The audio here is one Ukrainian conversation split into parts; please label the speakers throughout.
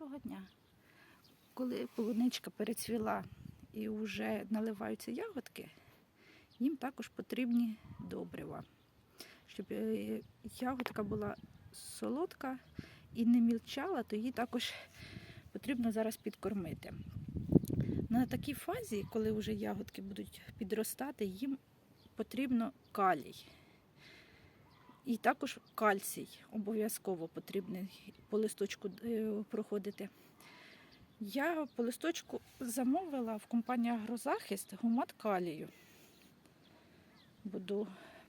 Speaker 1: Доброго дня. Коли полуничка перецвіла і вже наливаються ягодки, їм також потрібні добрива, щоб е, ягодка була солодка і не мільчала, то її також потрібно зараз підкормити. На такій фазі, коли вже ягодки будуть підростати, їм потрібно калій. І також кальцій обов'язково потрібний по листочку е, проходити. Я по листочку замовила в компанії Агрозахист гумат калію. Буду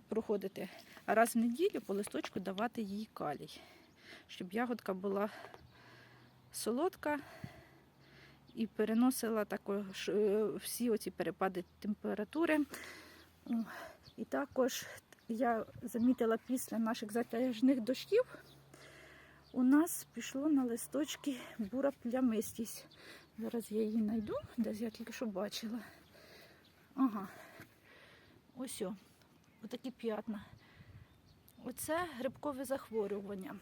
Speaker 1: проходити раз в неділю по листочку давати їй калій, щоб ягодка була солодка і переносила також е, всі оці перепади температури. І також я замітила після наших затяжних дощів, у нас пішло на листочки бура плямистість. Зараз я її знайду, десь я тільки що бачила. Ага, ось о, отакі п'ятна. Оце грибкове захворювання.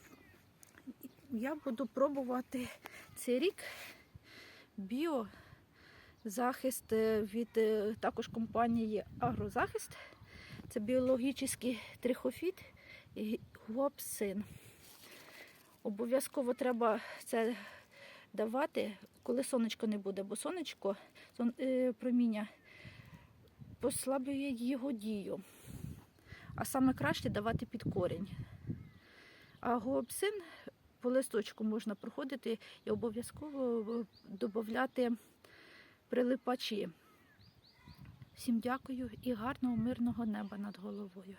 Speaker 1: Я буду пробувати цей рік біозахист від е, також компанії Агрозахист. Це біологічний трихофіт і гуапсин. Обов'язково треба це давати, коли сонечко не буде, бо сонечко сон- е, проміння послаблює його дію. А саме краще давати під корінь. А гуапсин по листочку можна проходити і обов'язково додати прилипачі. Всім дякую і гарного мирного неба над головою.